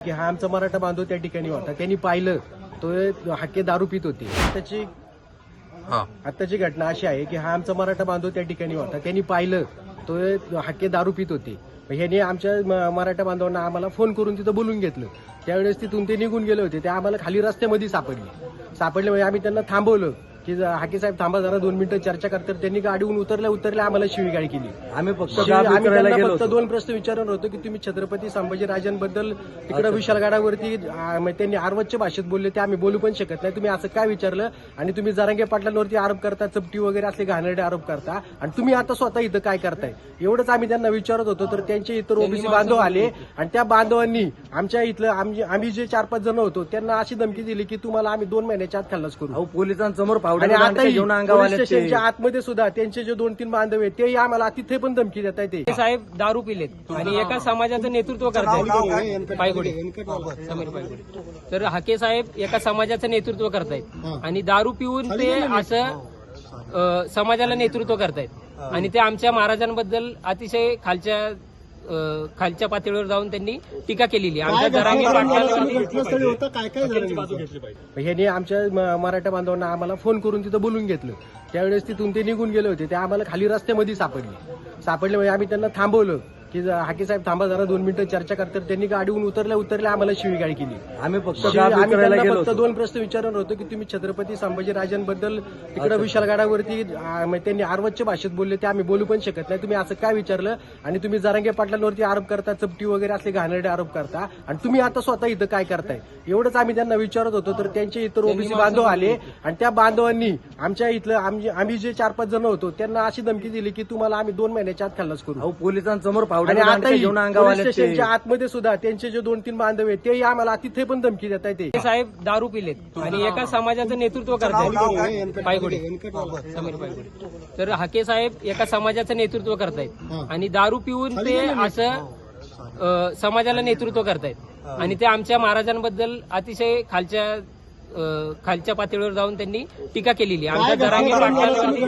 की हा आमचा मराठा बांधव त्या ठिकाणी होता. त्यांनी पाहिलं तो हाके दारू पित होते. त्याची हा. आत्ताची घटना अशी आहे की हा आमचा मराठा बांधव त्या ठिकाणी होता. त्यांनी पाहिलं तो हाके दारू पित होते. ह्याने आमच्या मराठा बांधवांना आम्हाला फोन करून तिथं बोलून घेतलं. त्यावेळेस तिथून ते निघून गेले होते. ते आम्हाला खाली रस्त्यामध्ये सापडले. सापडले म्हणजे आम्ही त्यांना थांबवलं. की हाके साहेब थांबा जरा दोन मिनिटं चर्चा करतात. त्यांनी गाडीहून उतरल्या उतरल्या आम्हाला शिवीगाळी केली. आम्ही फक्त आम्ही त्यांना फक्त दोन प्रश्न विचारणार होतो की तुम्ही छत्रपती संभाजीराजांबद्दल तिकडे विशालगडावरती त्यांनी आरवच्च्या भाषेत बोलले ते आम्ही बोलू पण शकत नाही. तुम्ही असं काय विचारलं? आणि तुम्ही जरांगे पाटलांवरती आरोप करता चपटी वगैरे असले घाणेरडे आरोप करता. आणि तुम्ही आता स्वतः इथं काय करताय? एवढंच आम्ही त्यांना विचारत होतो तर त्यांचे इतर ओबीसी बांधव आले. आणि त्या बांधवांनी आमच्या इथलं आम्ही जे चार पाच जण होतो त्यांना अशी धमकी दिली की तुम्हाला आम्ही दोन महिन्याच्या आत खल्लास करू. पोलिसांसमोर आणि आता घेऊन अंगावर पोलीस आले ते. स्टेशनच्या आतमध्ये सुद्धा त्यांचे जे दोन तीन बांधव आहेत तेही आम्हाला तिथे पण धमकी देत आहेत ते साहेब दारू पिलेत. आणि एका समाजाचं नेतृत्व करतायत. पायगुडे. समीर पायगुडे. तर हाके साहेब एका समाजाचं नेतृत्व करतायत. आणि दारू पिऊन ते असं अ, समाजाला नेतृत्व करतायत. आणि ते आमच्या महाराजांबद्दल अतिशय खालच्या खालच्या पातळीवर जाऊन त्यांनी टीका केलेली. आमच्या जरांगे ह्याने आमच्या म- मराठा बांधवांना आम्हाला फोन करून तिथं बोलून घेतलं. त्यावेळेस तिथून ते निघून गेले होते. ते आम्हाला खाली रस्त्यामध्ये सापडले. सापडले म्हणजे आम्ही त्यांना थांबवलं. की हाके साहेब थांबा जरा दोन मिनिटं चर्चा करतात. त्यांनी गाडीहून उतरल्या उतरल्या आम्हाला शिवीगाळी केली. आम्ही फक्त शिवी- गाबी आम्ही करायला त्यांना गेलो फक्त होतो. दोन प्रश्न विचारणार होतो की तुम्ही छत्रपती संभाजीराजांबद्दल तिकडे विशालगडावरती आ, त्यांनी आरवच्च्या भाषेत बोलले ते आम्ही बोलू पण शकत नाही. तुम्ही असं काय विचारलं? आणि तुम्ही जरांगे पाटलांवरती आरोप करता चपटी वगैरे असले घाणेरडे आरोप करता. आणि तुम्ही आता स्वतः इथं काय करताय? एवढंच आम्ही त्यांना विचारत होतो तर त्यांचे इतर ओबीसी बांधव आले. आणि त्या बांधवांनी आमच्या इथलं आम्ही आम्ही जे चार पाच जण होतो त्यांना अशी धमकी दिली की तुम्हाला आम्ही दोन महिन्याच्या आत खल्लास करू. अहो पोलिसांसमोर आणि आता घेऊन अंगावर पोलीस आले ते. स्टेशनच्या आतमध्ये सुद्धा त्यांचे जे दोन तीन बांधव आहेत तेही आम्हाला तिथे पण धमकी देत आहेत ते. ते साहेब दारू पिलेत. आणि एका समाजाचं नेतृत्व करतायत. पायगुडे. समीर पायगुडे. तर हाके साहेब एका समाजाचं नेतृत्व करतायत. आणि दारू पिऊन ते असं अ, समाजाला नेतृत्व करतायत. आणि ते आमच्या महाराजांबद्दल अतिशय खालच्या अ, खालच्या पातळीवर जाऊन त्यांनी टीका केलेली आहे. आमच्या जरांगे पाटलांवरती